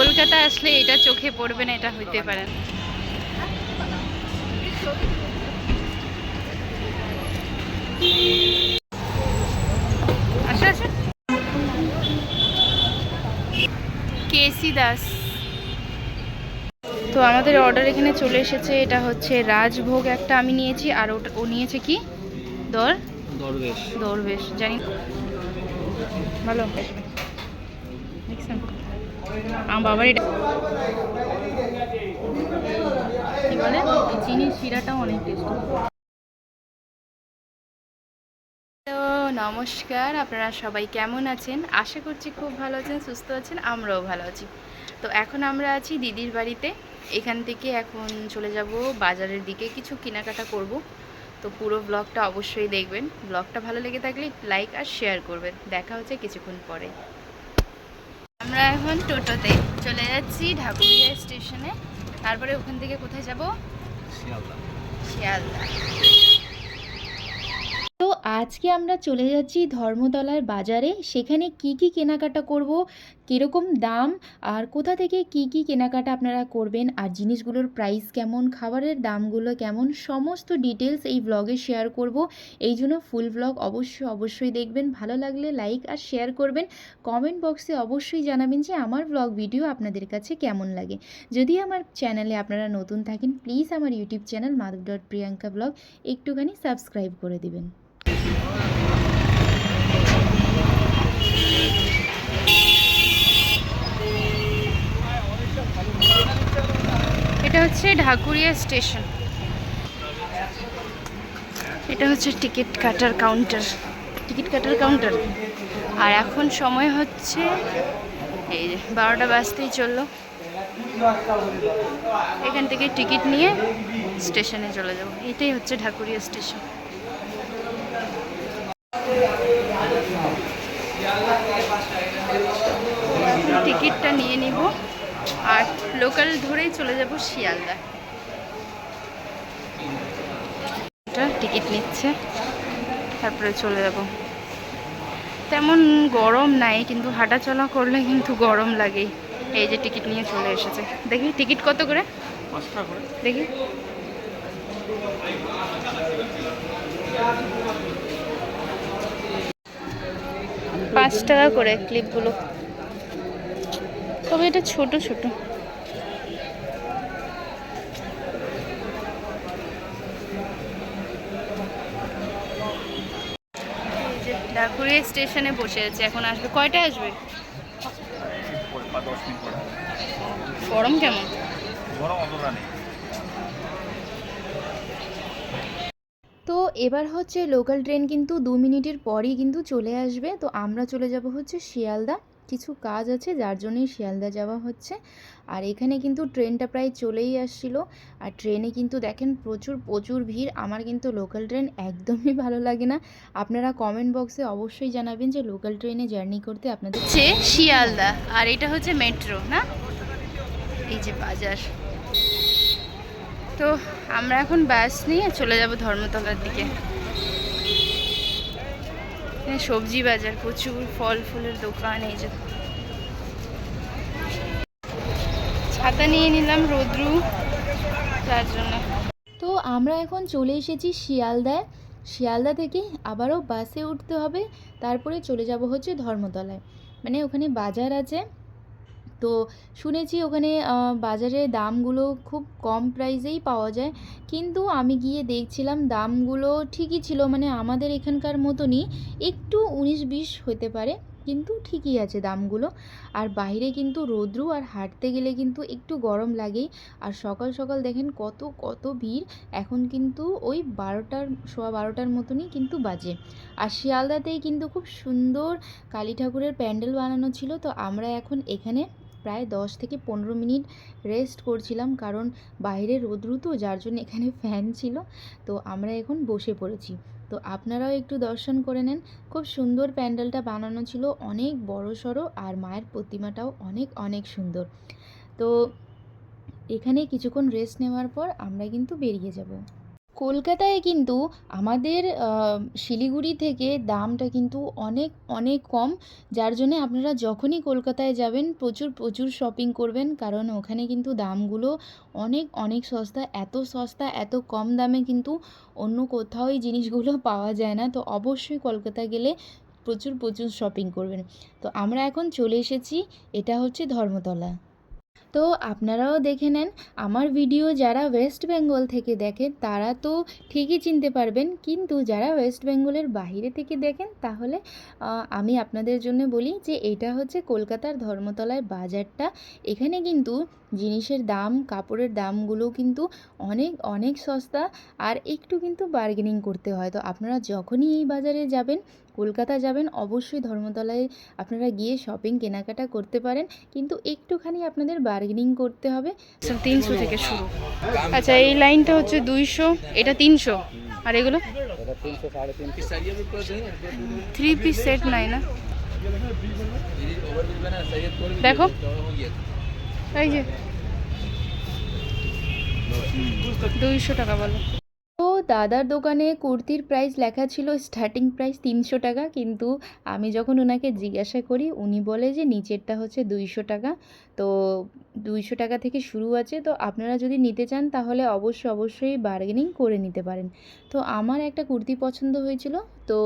কলকাতা আসলে এটা চোখে পড়বে না এটা হইতে পারে না। কেসি দাস। তো আমাদের অর্ডার এখানে চলে এসেছে এটা হচ্ছে রাজভোগ একটা আমি নিয়েছি আর ওটা ও নিয়েছে কি? দর? দরবেশ। দরবেশ জানি। ভালো। দেখছেন নমস্কার, আপনারা সবাই কেমন আছেন? আশা করছি খুব ভালো আছেন, সুস্থ আছেন, আমরাও ভালো আছি। তো এখন আমরা আছি দিদির বাড়িতে। এখান থেকে এখন চলে যাব বাজারের দিকে। কিছু কেনাকাটা করব। তো পুরো ব্লগটা অবশ্যই দেখবেন। ব্লগটা ভালো লেগে থাকলে লাইক আর শেয়ার করবেন। দেখা হচ্ছে কিছুক্ষণ পরে। আমরা এখন টোটোতে চলে যাচ্ছি ঢাকুরিয়া স্টেশনে। তারপরে ওখান থেকে কোথায় যাব? শিয়ালদা। শিয়ালদা। তো আজকে আমরা চলে যাচ্ছি ধর্মতলার বাজারে। সেখানে কি কি কেনাকাটা করব কীরকম দাম? আর কোথা থেকে কি কি কেনাকাটা আপনারা করবেন? আর জিনিসগুলোর প্রাইস কেমন? খাবারের দামগুলো কেমন? সমস্ত ডিটেলস এই ব্লগে শেয়ার করব। এই জন্য ফুল ব্লগ অবশ্যই অবশ্যই দেখবেন। ভালো লাগলে লাইক আর শেয়ার করবেন। কমেন্ট বক্সে অবশ্যই জানাবেন যে আমার ব্লগ ভিডিও আপনাদের কাছে কেমন লাগে। যদি আমার চ্যানেলে আপনারা নতুন থাকেন প্লিজ আমার YouTube channel Madhab dot Priyanka blog একটুখানি সাবস্ক্রাইব করে দিবেন এটা হচ্ছে ঢাকুরিয়া স্টেশন। এটা হচ্ছে টিকিট কাটার কাউন্টার। টিকিট কাটার কাউন্টার। আর এখন সময় হচ্ছে এই যে বারোটা বাজতেই চলল। এখান থেকে টিকিট নিয়ে স্টেশনে চলে যাব। এটাই হচ্ছে ঢাকুরিয়া স্টেশন। টিকিটটা নিয়ে নিব। আর লোকাল ধরেই চলে যাব শিয়ালদা। টিকিট নিচ্ছে তারপরে চলে যাব। তেমন গরম নাই কিন্তু হাঁটাচলা করলে কিন্তু গরম লাগেই। এই যে টিকিট নিয়ে চলে এসেছে। দেখি টিকিট কত করে? করে। দেখি। পাঁচ টাকা করে ক্লিপগুলো তবে এটা ছোট ছোট। ঢাকুরিয়া স্টেশনে বসে আছে। এখন আসবে। কয়টায় আসবে? গরম কেমন? তো এবার হচ্ছে লোকাল ট্রেন কিন্তু দু মিনিটের পরই কিন্তু চলে আসবে। তো আমরা চলে যাব হচ্ছে শিয়ালদা। কিছু কাজ আছে, যার জন্যই শিয়ালদা যাওয়া হচ্ছে। আর এখানে কিন্তু ট্রেনটা প্রায় চলেই আসছিল। আর ট্রেনে কিন্তু দেখেন প্রচুর প্রচুর ভিড়। আমার কিন্তু লোকাল ট্রেন একদমই ভালো লাগে না। আপনারা কমেন্ট বক্সে অবশ্যই জানাবেন যে লোকাল ট্রেনে জার্নি করতে আপনাদের হচ্ছে শিয়ালদা। আর এটা হচ্ছে মেট্রো না? এই যে বাজার। তো আমরা এখন বাস নিয়ে চলে যাব ধর্মতলার দিকে। সবজি বাজার, প্রচুর ফল ফুলের দোকান, এই যে। ছাতা নিয়ে নিলাম রোদ্রু, তার জন্য। তো আমরা এখন চলে এসেছি শিয়ালদায়। শিয়ালদা থেকে আবারও বাসে উঠতে হবে, তারপরে চলে যাব হচ্ছে ধর্মতলায়। মানে ওখানে বাজার আছে। তো শুনেছি ওখানে বাজারে দামগুলো খুব কম প্রাইসেই পাওয়া যায়। কিন্তু আমি গিয়ে দেখছিলাম দামগুলো ঠিকই ছিল মানে আমাদের এখানকার মতনই একটু উনিশ বিশ হতে পারে, কিন্তু ঠিকই আছে দামগুলো। আর বাইরে কিন্তু রৌদ্রু আর হাঁটতে গেলে কিন্তু একটু গরম লাগেই। আর সকাল সকাল দেখেন কত কত ভিড়, এখন কিন্তু ওই বারোটার, সোয়া বারোটার মতনই কিন্তু বাজে। আর শিয়ালদাতেই কিন্তু খুব সুন্দর কালী ঠাকুরের প্যান্ডেল বানানো ছিল, তো আমরা এখন এখানে প্রায় দশ থেকে পনেরো মিনিট রেস্ট করছিলাম কারণ বাইরে রোদ্রু তো, যার জন্য এখানে ফ্যান ছিল। তো আমরা এখন বসে পড়েছি। তো আপনারাও একটু দর্শন করে নেন। খুব সুন্দর প্যান্ডেলটা বানানো ছিল, অনেক বড় সড়ো আর মায়ের প্রতিমাটাও অনেক অনেক সুন্দর। তো এখানে কিছুক্ষণ রেস্ট নেওয়ার পর আমরা কিন্তু বেরিয়ে যাব। কলকাতায় কিন্তু আমাদের শিলিগুড়ি থেকে দামটা কিন্তু অনেক অনেক কম। যার জন্যে আপনারা যখনই কলকাতায় যাবেন, প্রচুর প্রচুর শপিং করবেন। কারণ ওখানে কিন্তু দামগুলো অনেক অনেক সস্তা। এত সস্তা, এত কম দামে কিন্তু অন্য কোথাও এই জিনিসগুলো পাওয়া যায় না। তো অবশ্যই কলকাতা গেলে প্রচুর প্রচুর শপিং করবেন। তো আমরা এখন চলে এসেছি। এটা হচ্ছে ধর্মতলা। তো আপনারাও দেখে নেন, আমার ভিডিও যারা ওয়েস্ট বেঙ্গল থেকে দেখেন তারা তো ঠিকই চিনতে পারবেন। কিন্তু যারা ওয়েস্ট বেঙ্গলের বাইরে থেকে দেখেন, তাহলে আমি আপনাদের জন্য বলি যে, এটা হচ্ছে কলকাতার ধর্মতলায় বাজারটা। এখানে কিন্তু জিনিসের দাম, কাপড়ের দামগুলো কিন্তু অনেক অনেক সস্তা। আর একটু কিন্তু বার্গেনিং করতে হয়। তো আপনারা যখনই এই বাজারে যাবেন কলকাতা যাবেন, অবশ্যই ধর্মতলায় আপনারা গিয়ে শপিং কেনাকাটা করতে পারেন। কিন্তু একটুখানি আপনাদের বার্গেনিং করতে হবে। তিনশো থেকে শুরু। আচ্ছা এই লাইনটা হচ্ছে দুইশো, এটা তিনশো। আর এগুলো? থ্রি পিস সেট নাই না? দেখো। এই যে। দুইশো টাকা বলো। তো দাদার দোকানে কুর্তির প্রাইস লেখা ছিল স্টার্টিং প্রাইস তিনশো টাকা। কিন্তু আমি যখন ওনাকে জিজ্ঞাসা করি, উনি বলে যে নিচেরটা হচ্ছে দুইশো টাকা। তো দুইশো টাকা থেকে শুরু আছে। তো আপনারা যদি নিতে চান, তাহলে অবশ্যই অবশ্যই বার্গেনিং করে নিতে পারেন। তো আমার একটা কুর্তি পছন্দ হয়েছিল। তো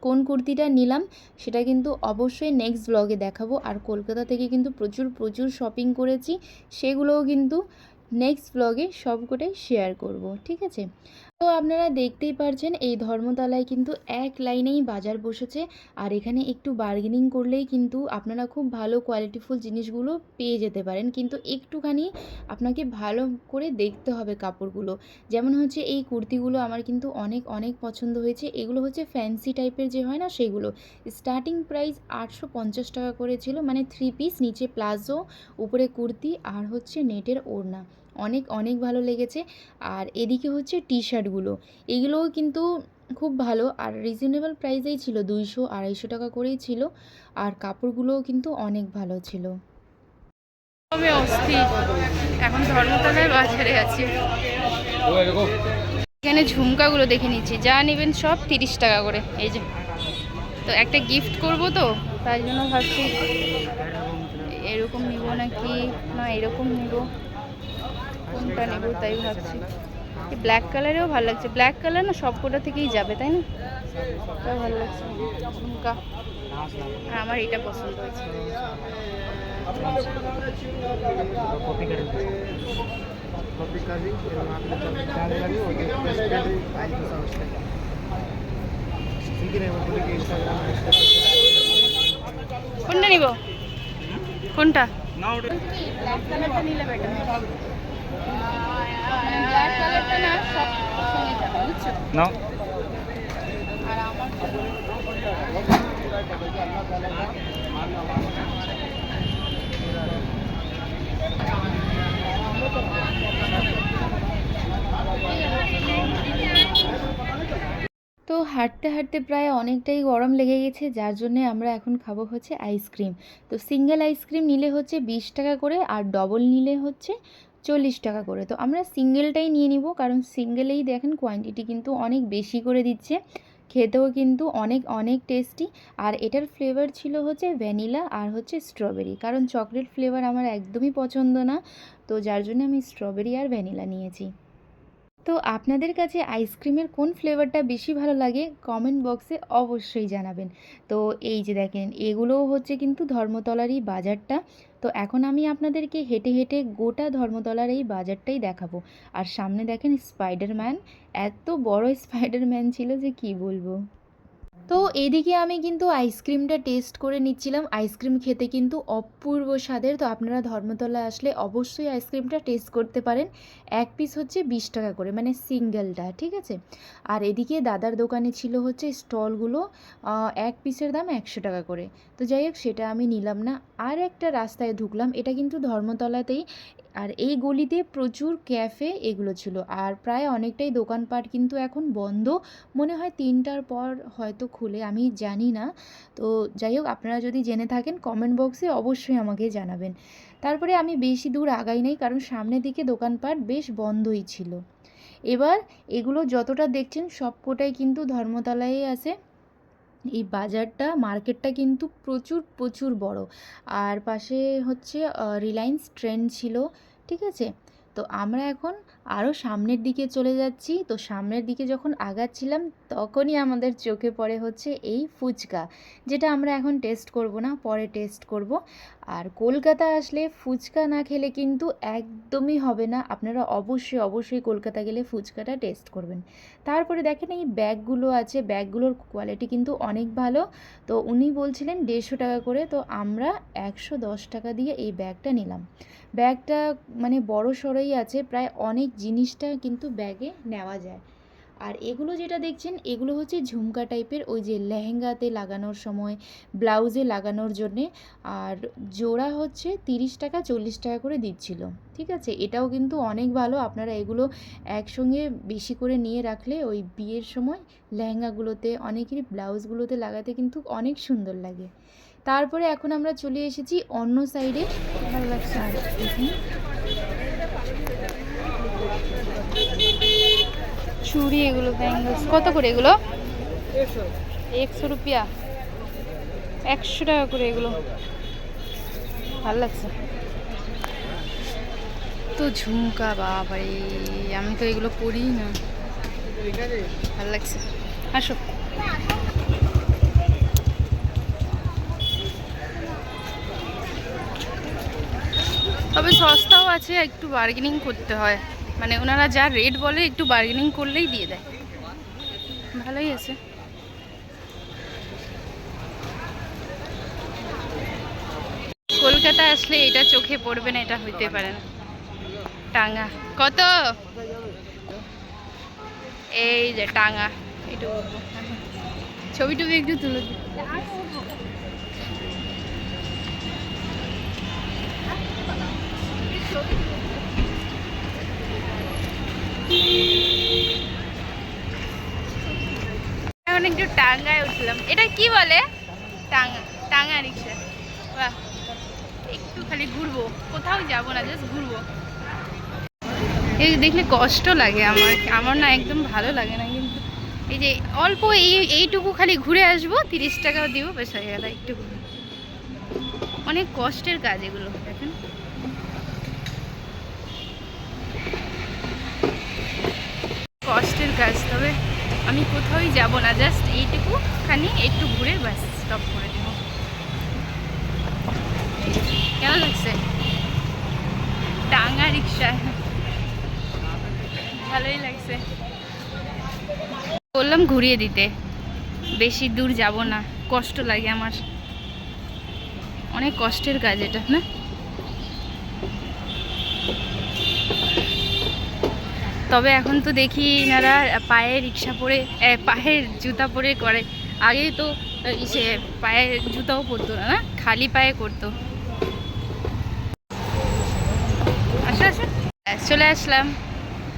কোন কুর্তিটা নিলাম, সেটা কিন্তু অবশ্যই নেক্সট ব্লগে দেখাবো। আর কলকাতা থেকে কিন্তু প্রচুর প্রচুর শপিং করেছি, সেগুলোও কিন্তু নেক্সট ব্লগে সবকটাই শেয়ার করব। ঠিক আছে? তো আপনারা দেখতেই পারছেন, এই ধর্মতলায় কিন্তু এক লাইনেই বাজার বসেছে। আর এখানে একটু বার্গেনিং করলেই কিন্তু আপনারা খুব ভালো কোয়ালিটিফুল জিনিসগুলো পেয়ে যেতে পারেন। কিন্তু একটুখানি আপনাকে ভালো করে দেখতে হবে কাপড়গুলো। যেমন হচ্ছে এই কুর্তিগুলো আমার কিন্তু অনেক অনেক পছন্দ হয়েছে। এগুলো হচ্ছে ফ্যান্সি টাইপের যে হয় না সেগুলো। স্টার্টিং প্রাইস আটশো পঞ্চাশ টাকা করে ছিল। মানে থ্রি পিস নিচে প্লাজো, উপরে কুর্তি আর হচ্ছে নেটের ওড়না। অনেক অনেক ভালো লেগেছে। আর এদিকে হচ্ছে টি শার্টগুলো এগুলোও কিন্তু খুব ভালো। আর রিজনেবল প্রাইসেই ছিল দুইশো আড়াইশো টাকা করেই ছিল। আর কাপড়গুলোও কিন্তু অনেক ভালো ছিল। তবে এখন ধর্মতলায় বাজারে আছি। এখানে ঝুমকাগুলো দেখে নিচ্ছি। যা নেবেন সব তিরিশ টাকা করে। এই যে, তো একটা গিফট করব তো? তাই জন্য ভাবছি এরকম নিব নাকি? না, এরকম নিব। কোনটা নেব তাই ভাবছি। ব্ল্যাক কালারেও ভালো লাগছে। ব্ল্যাক কালার না সবকটা থেকেই যাবে তাই না? তাও ভালো লাগছে। ঝুমকা। আমার এটা পছন্দ হয়েছে। কোনটা নিব? কোনটা? ব্ল্যাক কালারটা নিলে বেটার তো হাঁটতে হাঁটতে প্রায় অনেকটাই গরম লেগে গেছে, যার জন্য আমরা এখন খাব হচ্ছে আইসক্রিম। তো সিঙ্গেল আইসক্রিম নিলে হচ্ছে বিশ টাকা করে আর ডবল নিলে হচ্ছে চল্লিশ টাকা করে। তো আমরা সিঙ্গেলটাই নিয়ে নিব, কারণ সিঙ্গেলেই দেখেন কোয়ান্টিটি কিন্তু অনেক বেশি করে দিচ্ছে। খেতেও কিন্তু অনেক অনেক টেস্টি আর এটার ফ্লেভার ছিল হচ্ছে ভ্যানিলা আর হচ্ছে স্ট্রবেরি কারণ চকলেট ফ্লেভার আমার একদমই পছন্দ না। তো যার জন্য আমি স্ট্রবেরি আর ভ্যানিলা নিয়েছি। তো আপনাদের কাছে আইসক্রিমের কোন ফ্লেভারটা বেশি ভালো লাগে কমেন্ট বক্সে অবশ্যই জানাবেন। তো এই যে দেখেন, এগুলোও হচ্ছে কিন্তু ধর্মতলারই বাজারটা। তো এখন আমি আপনাদেরকে হেঁটে হেঁটে গোটা ধর্মতলার এই বাজারটাই দেখাবো। আর সামনে দেখেন স্পাইডারম্যান এত বড় স্পাইডারম্যান ছিল যে কি বলব। তো এদিকে আমি কিন্তু আইসক্রিমটা টেস্ট করে নিচ্ছিলাম। আইসক্রিম খেতে কিন্তু অপূর্ব স্বাদের। তো আপনারা ধর্মতলায় আসলে অবশ্যই আইসক্রিমটা টেস্ট করতে পারেন। এক পিস হচ্ছে বিশ টাকা করে মানে সিঙ্গেলটা ঠিক আছে? আর এদিকে দাদার দোকানে ছিল হচ্ছে স্টলগুলো এক পিসের দাম একশো টাকা করে। তো যাই হোক, সেটা আমি নিলাম না। আর একটা রাস্তায় ঢুকলাম, এটা কিন্তু ধর্মতলাতেই। আর এই গলিতে প্রচুর ক্যাফে এগুলো ছিল। আর প্রায় অনেকটাই দোকানপাট কিন্তু এখন বন্ধ। মনে হয় তিনটার পর হয়তো খুলে, আমি জানি না। তো যাই হোক, আপনারা যদি জেনে থাকেন কমেন্ট বক্সে অবশ্যই আমাকে জানাবেন। তারপরে আমি বেশি দূর আগাই নাই, কারণ সামনের দিকে দোকানপাট বেশ বন্ধই ছিল। এবার এগুলো যতটা দেখছেন, সবকটাই কিন্তু ধর্মতলায় আছে। এই বাজারটা, মার্কেটটা কিন্তু প্রচুর প্রচুর বড়। আর পাশে হচ্ছে রিলায়েন্স ট্রেন্ড ছিল, ঠিক আছে? তো আমরা এখন আরও সামনের দিকে চলে যাচ্ছি। তো সামনের দিকে যখন আগাচ্ছিলাম, তখনই আমাদের চোখে পড়ে হচ্ছে এই ফুচকা, যেটা আমরা এখন টেস্ট করব না, পরে টেস্ট করব। আর কলকাতা আসলে ফুচকা না খেলে কিন্তু একদমই হবে না। আপনারা অবশ্যই অবশ্যই কলকাতা গেলে ফুচকাটা টেস্ট করবেন। তারপরে দেখেন এই ব্যাগগুলো আছে, ব্যাগগুলোর কোয়ালিটি কিন্তু অনেক ভালো। তো উনি বলছিলেন দেড়শো টাকা করে, তো আমরা একশো দশ টাকা দিয়ে এই ব্যাগটা নিলাম। ব্যাগটা মানে বড় সড়োই আছে, প্রায় অনেক জিনিসটা কিন্তু ব্যাগে নেওয়া যায়। আর এগুলো যেটা দেখছেন, এগুলো হচ্ছে ঝুমকা টাইপের ওই যে লেহেঙ্গাতে লাগানোর সময়, ব্লাউজে লাগানোর জন্যে। আর জোড়া হচ্ছে তিরিশ টাকা, চল্লিশ টাকা করে দিচ্ছিল। ঠিক আছে? এটাও কিন্তু অনেক ভালো। আপনারা এগুলো একসঙ্গে বেশি করে নিয়ে রাখলে ওই বিয়ের সময় লেহেঙ্গাগুলোতে, অনেকেরই ব্লাউজগুলোতে লাগাতে কিন্তু অনেক সুন্দর লাগে। তারপরে এখন আমরা চলে এসেছি অন্য সাইডে ভালো লাগছে আর এখানে চুড়ি এগুলো ব্যাঙ্গলস। কত করে এগুলো? একশো। রুপিয়া? একশো টাকা করে এগুলো। ভালো লাগছে। তো ঝুমকা বাবারে আমি তো এগুলো পরি না। ভালো লাগছে। আসো। তবে সস্তাও আছে একটু বার্গেনিং করতে হয়। মানে ওনারা যা রেট বলে একটু বার্গেনিং করলেই দিয়ে দেয়। ভালোই আছে। কলকাতা আসলে এটা চোখে পড়বে না, এটা হইতে পারে না। টাঙ্গা। কত? এই যে টাঙ্গা একটু ছবি টবি একটু তুলে দিই। এখন একটু টাঙ্গায় উঠলাম। এটা কি বলে? টাঙ্গা টাঙ্গা রিক্সা। বাহ, একটু খালি ঘুরবো। কোথাও যাব না জাস্ট ঘুরবো। এই দেখলে কষ্ট লাগে আমার। আমার না একদম ভালো লাগে না, কিন্তু এই যে অল্প এই, এইটুকু খালি ঘুরে আসব, তিরিশ টাকাও দিব, বেশ হয়ে গেল, একটু। অনেক কষ্টের কাজ এগুলো দেখেন কষ্টের কাজ তবে আমি কোথাওই যাব না জাস্ট এইটুকু খানি একটু ঘুরে ব্যাস স্টপ করে দেবো। কেমন লাগছে? টাঙ্গা রিক্সায় ভালোই লাগছে। বললাম ঘুরিয়ে দিতে। বেশি দূর যাব না, কষ্ট লাগে আমার। অনেক কষ্টের কাজ এটা, না? তবে এখন তো দেখি এনারা পায়ে রিক্সা পরে পায়ের জুতা পরে করে। আগে তো ইসে পায়ে জুতাও পরতো না না? খালি পায়ে করতো। আসো আসো। চলে আসলাম।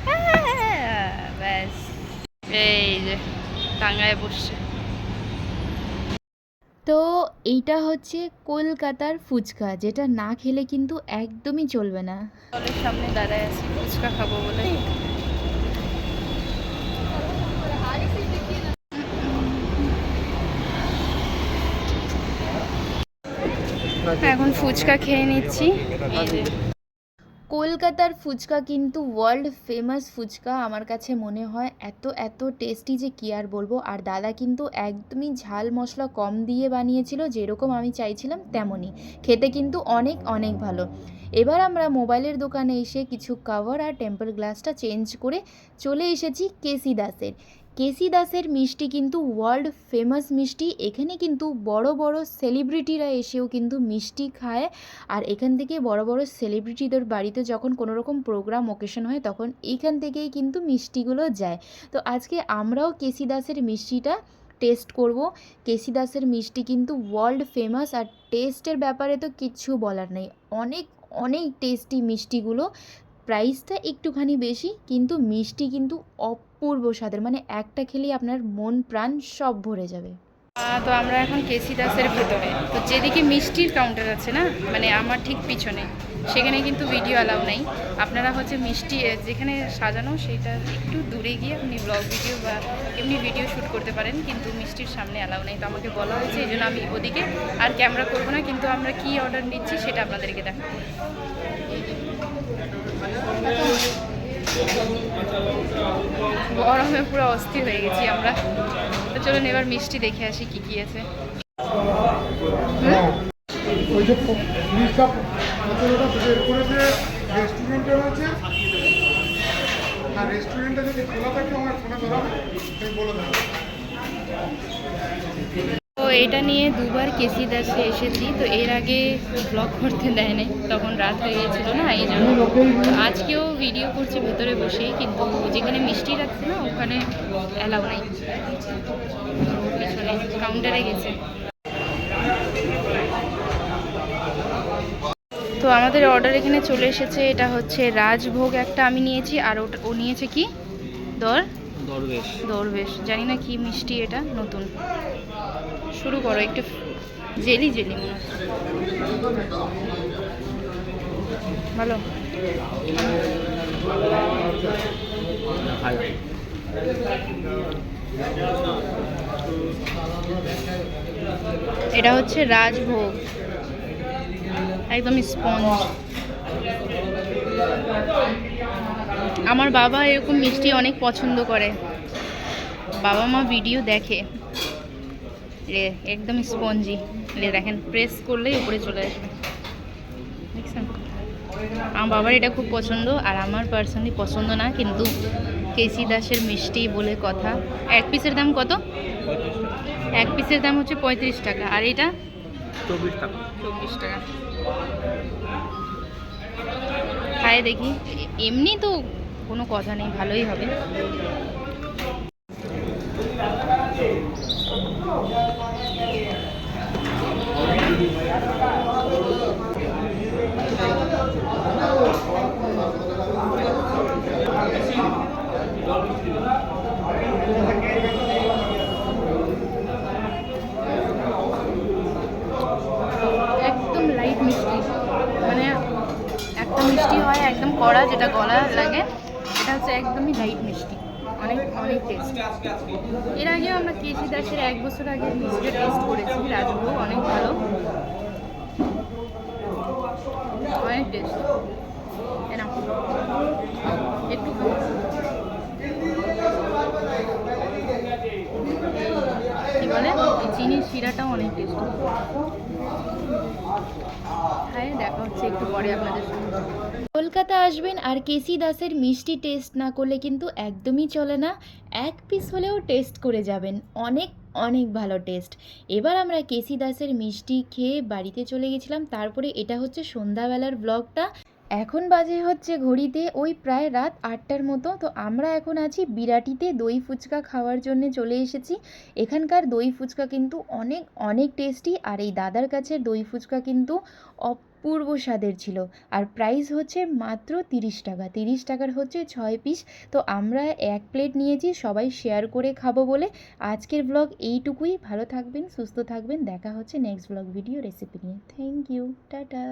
হ্যাঁ, ব্যাস। এই যে টাঙ্গায় বসছে। তো এইটা হচ্ছে কলকাতার ফুচকা যেটা না খেলে কিন্তু একদমই চলবে না। সামনে দাঁড়ায় আছি ফুচকা খাব বলে। এখন ফুচকা খেয়ে নিচ্ছি। কলকাতার ফুচকা কিন্তু ওয়ার্ল্ড ফেমাস ফুচকা। আমার কাছে মনে হয় এত এত টেস্টি যে কী আর বলব। আর দাদা কিন্তু একদমই ঝাল মশলা কম দিয়ে বানিয়েছিল, যেরকম আমি চাইছিলাম তেমনই। খেতে কিন্তু অনেক অনেক ভালো। এবার আমরা মোবাইলের দোকানে এসে কিছু কাভার আর টেম্পার গ্লাসটা চেঞ্জ করে চলে এসেছি কেসি দাসের কেসি দাসের মিষ্টি কিন্তু ওয়ার্ল্ড ফেমাস মিষ্টি। এখানে কিন্তু বড় বড় সেলিব্রিটিরা এসেও কিন্তু মিষ্টি খায়। আর এখান থেকে বড় বড় সেলিব্রিটিদের বাড়িতে যখন কোনো রকম প্রোগ্রাম ওকেশন হয়, তখন এইখান থেকেই কিন্তু মিষ্টিগুলো যায়। তো আজকে আমরাও কেসি দাসের মিষ্টিটা টেস্ট করব। কেসি দাসের মিষ্টি কিন্তু ওয়ার্ল্ড ফেমাস আর টেস্টের ব্যাপারে তো কিচ্ছু বলার নেই। অনেক অনেক টেস্টি মিষ্টিগুলো প্রাইসটা একটুখানি বেশি, কিন্তু মিষ্টি কিন্তু অপূর্ব স্বাদের। মানে একটা খেলেই আপনার মন, প্রাণ সব ভরে যাবে। তো আমরা এখন কেসি দাসের ভেতরে। তো যেদিকে মিষ্টির কাউন্টার আছে না মানে আমার ঠিক পিছনে, সেখানে কিন্তু ভিডিও অ্যালাউ নেই। আপনারা হচ্ছে মিষ্টি যেখানে সাজানো, সেটা একটু দূরে গিয়ে আপনি ব্লগ ভিডিও বা এমনি ভিডিও শ্যুট করতে পারেন, কিন্তু মিষ্টির সামনে অ্যালাউ নেই। তো আমাকে বলা হয়েছে, এই জন্য আমি ওদিকে আর ক্যামেরা করব না, কিন্তু আমরা কি অর্ডার নিচ্ছি, সেটা আপনাদেরকে দেখাবো। গরমে পুরো অস্থির হয়ে গেছি আমরা। তো চলুন এবার মিষ্টি দেখে আসি কি কি আছে। রেস্টুরেন্টটা খোলা আমার এটা নিয়ে দুবার কেসি দাসে এসেছি তো এর আগে ব্লগ করতে দেয় নাই তখন রাত হয়ে গিয়েছিল না এই জন্য। আজকেও ভিডিও করছি ভেতরে বসেই কিন্তু যেখানে মিষ্টি রাখছে না ওখানে অ্যালাউ নাই। পিছনে কাউন্টারে গেছে। তো আমাদের অর্ডার এখানে চলে এসেছে এটা হচ্ছে রাজভোগ একটা আমি নিয়েছি আর ওটা ও নিয়েছে কি? দর? দরবেশ। দরবেশ। জানি না কি মিষ্টি এটা নতুন। শুরু করো, একটু জেলি জেলি। ভালো। এটা হচ্ছে রাজভোগ। একদম স্পঞ্জ। আমার বাবা এরকম মিষ্টি অনেক পছন্দ করে। বাবা মা ভিডিও দেখে। একদম স্পঞ্জি। রে দেখেন প্রেস করলেই উপরে চলে আসবে। দেখছেন? আমার বাবার এটা খুব পছন্দ আর আমার পার্সোনালি পছন্দ না কিন্তু কেসি দাসের মিষ্টি বলে কথা। এক পিসের দাম কত? এক পিসের দাম হচ্ছে পঁয়ত্রিশ টাকা আর এটা? চব্বিশ টাকা। চব্বিশ টাকা। খায় দেখি। এমনি তো কোনো কথা নেই ভালোই হবে একদম লাইট মিষ্টি মানে একটা মিষ্টি হয় একদম কড়া যেটা গলা লাগে এটা হচ্ছে একদমই লাইট মিষ্টি। অনেক টেস্ট এর আগেও আমরা কেজি দাসের এক বছর আগে মিষ্টিটা টেস্ট করেছি রাজভোগ অনেক ভালো। অনেক টেস্ট একটু কি বলে? চিনির শিরাটাও অনেক টেস্ট হ্যাঁ কলকাতা আসবেন আর কেসি দাসের মিষ্টি টেস্ট না করলে কিন্তু একদমই চলে না। এক পিস হলেও টেস্ট করে যাবেন। অনেক অনেক ভালো টেস্ট এবার আমরা কেসি দাসের মিষ্টি খেয়ে বাড়িতে চলে গেছিলাম। তারপরে এটা হচ্ছে সন্ধ্যাবেলার ব্লগটা এখন বাজে হচ্ছে ঘড়িতে, ওই প্রায় রাত আটটার মতো। তো আমরা এখন আছি বিরাটিতে, দই ফুচকা খাওয়ার জন্য চলে এসেছি। এখানকার দই ফুচকা কিন্তু অনেক অনেক টেস্টি আর এই দাদার কাছে দই ফুচকা কিন্তু অপূর্ব স্বাদের ছিল। আর প্রাইস হচ্ছে মাত্র তিরিশ টাকা। তিরিশ টাকার হচ্ছে ছয় পিস তো আমরা এক প্লেট নিয়েছি, সবাই শেয়ার করে খাব বলে। আজকের ব্লগ এইটুকুই। ভালো থাকবেন, সুস্থ থাকবেন। দেখা হচ্ছে নেক্সট ব্লগ ভিডিও রেসিপি নিয়ে। Thank you tata